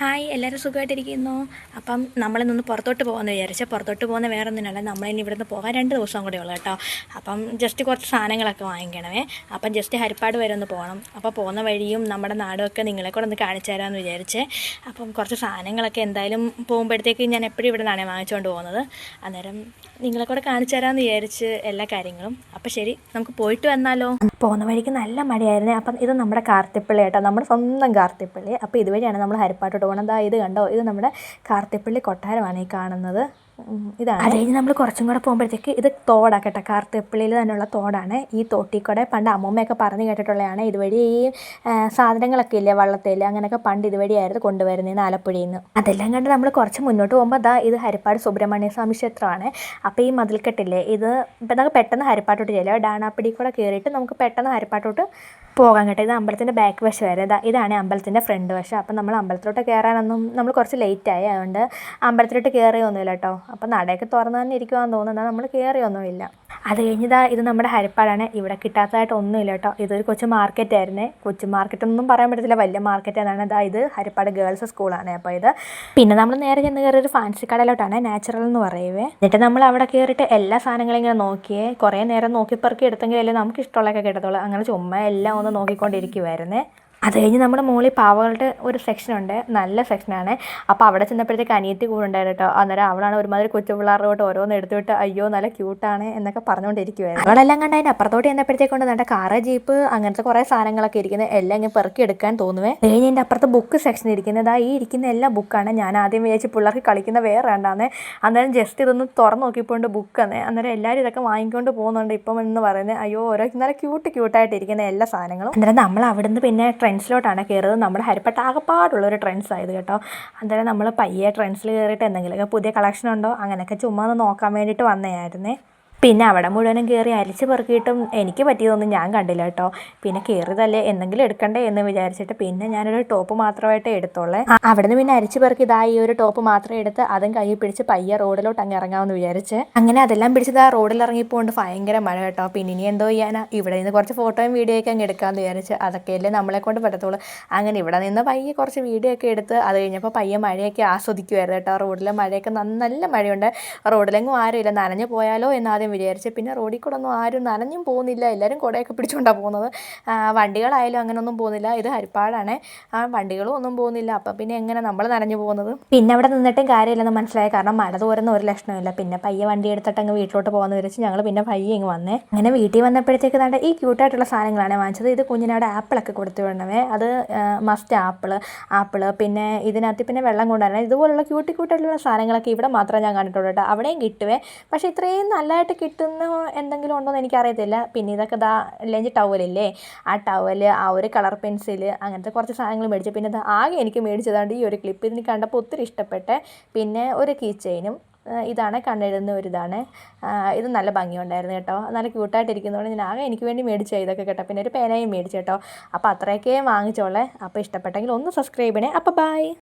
Hi എല്ലാവരും സുഖമായിട്ടിരിക്കുന്നു. അപ്പം നമ്മളിന്നൊന്ന് പുറത്തോട്ട് പോകാമെന്ന് വിചാരിച്ചാൽ പുറത്തോട്ട് പോകുന്ന വേറെ ഒന്നിനല്ല നമ്മളിനി നിന്ന് പോകാൻ രണ്ട് ദിവസം കൂടെ ഉള്ളൂ കേട്ടോ. അപ്പം ജസ്റ്റ് കുറച്ച് സാധനങ്ങളൊക്കെ വാങ്ങിക്കണമേ. അപ്പം ജസ്റ്റ് ഹരിപ്പാട് വരെ ഒന്ന് പോകണം. അപ്പോൾ പോകുന്ന വഴിയും നമ്മുടെ നാടുമൊക്കെ നിങ്ങളെ കൂടെ ഒന്ന് കാണിച്ചു തരാമെന്ന് വിചാരിച്ച് അപ്പം കുറച്ച് സാധനങ്ങളൊക്കെ എന്തായാലും പോകുമ്പോഴത്തേക്ക് ഞാൻ എപ്പോഴും ഇവിടെ നിന്നാണ് വാങ്ങിച്ചുകൊണ്ട് പോകുന്നത്. അന്നേരം നിങ്ങളെ കൂടെ കാണിച്ചു തരാമെന്ന് വിചാരിച്ച് എല്ലാ കാര്യങ്ങളും. അപ്പം ശരി നമുക്ക് പോയിട്ട് വന്നാലോ? പോകുന്ന വഴിക്ക് നല്ല മഴയായിരുന്നു. അപ്പം ഇത് നമ്മുടെ കാർത്തിപ്പള്ളി കേട്ടോ. നമ്മുടെ സ്വന്തം കാർത്തിപ്പള്ളി. അപ്പോൾ ഇതുവഴിയാണ് നമ്മൾ ഹരിപ്പാട്ടോട്ട് പോകണം ദാ ഇത് കണ്ടോ? ഇത് നമ്മുടെ കാർത്തിപ്പള്ളി കൊട്ടാരമാണ് ഈ കാണുന്നത്. ഇതാണ്. അത് നമ്മൾ കുറച്ചും കൂടെ പോകുമ്പോഴത്തേക്ക് ഇത് തോടാക്കട്ടെ. കാർത്തിപ്പള്ളിയിൽ തന്നെയുള്ള തോടാണ്. ഈ തോട്ടിക്കൂടെ പണ്ട് അമ്മൂമ്മയൊക്കെ പറഞ്ഞു കേട്ടിട്ടുള്ളതാണ്. ഇതുവഴി ഈ സാധനങ്ങളൊക്കെ ഇല്ലേ വള്ളത്തേൽ അങ്ങനെയൊക്കെ പണ്ട് ഇതുവഴിയായിരുന്നു കൊണ്ടുവരുന്നത് ആലപ്പുഴയിൽ നിന്ന് അതെല്ലാം കണ്ട് നമ്മൾ കുറച്ച് മുന്നോട്ട് പോകുമ്പോൾ അതാ ഇത് ഹരിപ്പാട് സുബ്രഹ്മണ്യ സ്വാമി ക്ഷേത്രമാണ്. അപ്പോൾ ഈ മതിൽക്കെട്ടില്ലേ ഇത് ഇപ്പം നമുക്ക് പെട്ടെന്ന് ഹരിപ്പാട്ടോട്ട് ചെല്ലുക ഡാണാപ്പിടി കൂടെ കയറിയിട്ട് നമുക്ക് പെട്ടെന്ന് ഹരിപ്പാട്ടോട്ട് പോകാൻ കേട്ടോ. ഇത് അമ്പലത്തിന്റെ ബാക്ക് വശം വരെ. ഇതാ ഇതാണ് അമ്പലത്തിന്റെ ഫ്രണ്ട് വശം. അപ്പം നമ്മൾ അമ്പലത്തിലോട്ട് കയറാനൊന്നും നമ്മൾ കുറച്ച് ലേറ്റായി അതുകൊണ്ട് അമ്പലത്തിലോട്ട് കയറിയൊന്നുമില്ല കേട്ടോ. അപ്പം നടയൊക്കെ തുറന്ന് തന്നെ ഇരിക്കുവാന്ന് തോന്നുന്നത് നമ്മൾ കയറിയൊന്നുമില്ല അത് കഴിഞ്ഞതാ ഇത് നമ്മുടെ ഹരിപ്പാടാണ്. ഇവിടെ കിട്ടാത്തതായിട്ട് ഒന്നുമില്ല കേട്ടോ. ഇതൊരു കൊച്ചു മാർക്കറ്റ് ആയിരുന്നേ കൊച്ചു മാർക്കറ്റ് ഒന്നും പറയാൻ പറ്റത്തില്ല. വലിയ മാർക്കറ്റ് എന്നാണ് ഇതാ ഇത് ഹരിപ്പാട് ഗേൾസ് സ്കൂളാണ് അപ്പോൾ ഇത്. പിന്നെ നമ്മൾ നേരെ ചെന്ന് കയറി ഒരു ഫാൻസി കടയിലോട്ടാണ്. നാച്ചുറൽ എന്ന് പറയുവേ. എന്നിട്ട് നമ്മൾ അവിടെ കയറിയിട്ട് എല്ലാ സാധനങ്ങളും ഇങ്ങനെ നോക്കിയേ. കുറേ നേരം നോക്കി പെറുക്കി എടുത്തെങ്കിലല്ലേ നമുക്ക് ഇഷ്ടമുള്ളതൊക്കെ കിട്ടത്തുള്ളൂ. അങ്ങനെ ചുമ്മാ എല്ലാം ഒന്ന് നോക്കിക്കൊണ്ടിരിക്കുമായിരുന്നേ അത് കഴിഞ്ഞ് നമ്മുടെ മുകളിൽ പാവകളുടെ ഒരു സെക്ഷനുണ്ട് നല്ല സെക്ഷനാണ് അപ്പോൾ അവിടെ ചെന്നപ്പോഴത്തേക്ക് അനിയത്തി കൂടെ ഉണ്ടായിരുന്നു കേട്ടോ. അന്നേരം അവളാണ് ഒരുമാതിരി കൊച്ചു പിള്ളേരുടെ ഓരോന്ന് എടുത്തുവിട്ട് അയ്യോ നല്ല ക്യൂട്ടാണ് എന്നൊക്കെ പറഞ്ഞുകൊണ്ടിരിക്കുവായിരുന്നു. അവളെല്ലാം കണ്ട് അതിന്റെ അപ്പുറത്തോട്ട് ചെന്നപ്പോഴത്തേക്കൊണ്ട് നല്ല കാറ് ജീപ്പ് അങ്ങനത്തെ കുറേ സാധനങ്ങളൊക്കെ ഇരിക്കുന്നത്. എല്ലാം ഇങ്ങനെ പെറുക്കി എടുക്കാൻ തോന്നുവേ. കഴിഞ്ഞ് എന്റെ അപ്പുറത്ത് ബുക്ക് സെക്ഷൻ ഇരിക്കുന്നത്. ആ ഈ ഇരിക്കുന്ന എല്ലാ ബുക്കാണ് ഞാൻ ആദ്യം വിചാരിച്ച് പിള്ളേർക്ക് കളിക്കുന്ന വേറെ ഉണ്ടാന്ന് അന്നേരം ജസ്റ്റ് ഇതൊന്ന് തുറന്ന് നോക്കിപ്പോണ്ട് ബുക്കാണ് അന്നേരം എല്ലാവരും ഇതൊക്കെ വാങ്ങിക്കൊണ്ട് പോകുന്നുണ്ട് ഇപ്പം എന്ന് പറയുന്നത്. അയ്യോ ഓരോ നല്ല ക്യൂട്ട് ക്യൂട്ടായിട്ട് ഇരിക്കുന്ന എല്ലാ സാധനങ്ങളും. അന്നേരം നമ്മൾ അവിടുന്ന് പിന്നെ ട്രെൻഡ്സിലോട്ടാണ് കയറുന്നത് നമ്മുടെ ഹരിപ്പട്ട ആകപ്പാടുള്ള ഒരു ട്രെൻഡ്സ് ആയത് കേട്ടോ. അന്നേരം നമ്മൾ പയ്യെ ട്രെൻഡ്സിൽ കയറിയിട്ട് എന്തെങ്കിലുമൊക്കെ പുതിയ കളക്ഷൻ ഉണ്ടോ? അങ്ങനെയൊക്കെ ചുമ്മാ ഒന്ന് നോക്കാൻ വേണ്ടിയിട്ട് വന്നതായിരുന്നേ പിന്നെ അവിടെ മുഴുവനും കയറി അരിച്ച് പെറുക്കിയിട്ടും എനിക്ക് പറ്റിയതൊന്നും ഞാൻ കണ്ടില്ല കേട്ടോ. പിന്നെ കയറിയതല്ലേ എന്തെങ്കിലും എടുക്കണ്ടേ എന്ന് വിചാരിച്ചിട്ട് പിന്നെ ഞാനൊരു ടോപ്പ് മാത്രമായിട്ട് എടുത്തോളേ അവിടെ അവിടുന്ന് പിന്നെ അരിച്ച് പെറുക്കി ഇതാ ഈ ഒരു ടോപ്പ് മാത്രം എടുത്ത് അതും കൈ പിടിച്ച് പയ്യ റോഡിലോട്ട് അങ്ങ് ഇറങ്ങാമെന്ന് വിചാരിച്ച്. അങ്ങനെ അതെല്ലാം പിടിച്ചത് ആ റോഡിൽ ഇറങ്ങിപ്പോണ്ട് ഭയങ്കര മഴ കേട്ടോ. പിന്നെ ഇനി എന്തോ ചെയ്യാനാ? ഇവിടെ നിന്ന് കുറച്ച് ഫോട്ടോയും വീഡിയോ ഒക്കെ അങ്ങ് എടുക്കാമെന്ന് വിചാരിച്ച്. അതൊക്കെയല്ലേ നമ്മളെ കൊണ്ട് പറ്റത്തുള്ളൂ. അങ്ങനെ ഇവിടെ നിന്ന് പയ്യെ കുറച്ച് വീഡിയോ ഒക്കെ എടുത്ത് അത് കഴിഞ്ഞപ്പോൾ പയ്യെ മഴയൊക്കെ ആസ്വദിക്കുമായിരുന്നു കേട്ടോ. റോഡിലെ മഴയൊക്കെ നന്ന- നല്ല മഴയുണ്ട്. റോഡിലെങ്ങും ആരും ഇല്ല നനഞ്ഞു പോയാലോ എന്ന് ആദ്യം വിചാരിച്ച് പിന്നെ റോഡിൽ കൂടെ ഒന്നും ആരും നനഞ്ഞും പോകുന്നില്ല. എല്ലാവരും കുടയൊക്കെ പിടിച്ചുകൊണ്ടാണ് പോകുന്നത്. വണ്ടികളായാലും അങ്ങനെയൊന്നും പോകുന്നില്ല. ഇത് ഹരിപ്പാടാണ്. ആ വണ്ടികളും ഒന്നും പോകുന്നില്ല. അപ്പം പിന്നെ എങ്ങനെ നമ്മൾ നനഞ്ഞു പോകുന്നത്? പിന്നെ അവിടെ നിന്നിട്ടും കാര്യമില്ലെന്ന് മനസ്സിലായി. കാരണം മഴ തോരുന്ന ഒരു ലക്ഷണമില്ല. പിന്നെ പയ്യെ വണ്ടി എടുത്തിട്ട് അങ്ങ് വീട്ടിലോട്ട് പോകാമെന്ന് വിചാരിച്ച് ഞങ്ങൾ പിന്നെ പയ്യെ ഇങ്ങ് വന്നേ. അങ്ങനെ വീട്ടിൽ വന്നപ്പോഴത്തേക്ക് നല്ല ഈ ക്യൂട്ടായിട്ടുള്ള സാധനങ്ങളാണ് വാങ്ങിച്ചത്. ഇത് കുഞ്ഞിനവിടെ ആപ്പിളൊക്കെ കൊടുത്തു വിടണമേ അത് മസ്റ്റ് ആപ്പിൾ ആപ്പിൾ പിന്നെ ഇതിനകത്ത് പിന്നെ വെള്ളം കൊണ്ടുവരണം. ഇതുപോലുള്ള ക്യൂട്ടി ക്യൂട്ടായിട്ടുള്ള സാധനങ്ങളൊക്കെ ഇവിടെ മാത്രമേ ഞാൻ കണ്ടിട്ടുള്ളൂ കേട്ടോ. അവിടെയും കിട്ടുവേ. പക്ഷേ ഇത്രയും നല്ലതായിട്ട് കിട്ടുന്ന എന്തെങ്കിലും ഉണ്ടോ എന്ന് എനിക്കറിയത്തില്ല. പിന്നെ ഇതൊക്കെ ദാ ലഞ്ച് ടവലില്ലേ? ആ ടവൽ ആ ഒരു കളർ പെൻസിൽ അങ്ങനത്തെ കുറച്ച് സാധനങ്ങൾ മേടിച്ചു. പിന്നെ ആകെ എനിക്ക് മേടിച്ചതാണ്ട് ഈ ഒരു ക്ലിപ്പ് ഇതിന് കണ്ടപ്പോൾ ഒത്തിരി ഇഷ്ടപ്പെട്ടെ പിന്നെ ഒരു കീ ചെയിനും ഇതാണ് കണ്ണെഴുതുന്ന ഒരു ഇത് നല്ല ഭംഗിയുണ്ടായിരുന്നു കേട്ടോ. നല്ല ക്യൂട്ടായിട്ടിരിക്കുന്നതുകൊണ്ട് ഞാൻ ആകെ എനിക്ക് വേണ്ടി മേടിച്ച ഇതൊക്കെ കേട്ടോ. പിന്നെ ഒരു പേനയും മേടിച്ചു കേട്ടോ. അപ്പോൾ അത്രയൊക്കെ വാങ്ങിച്ചോളേ. അപ്പോൾ ഇഷ്ടപ്പെട്ടെങ്കിൽ ഒന്ന് സബ്സ്ക്രൈബ് ചെയ്യണേ. അപ്പോൾ ബൈ.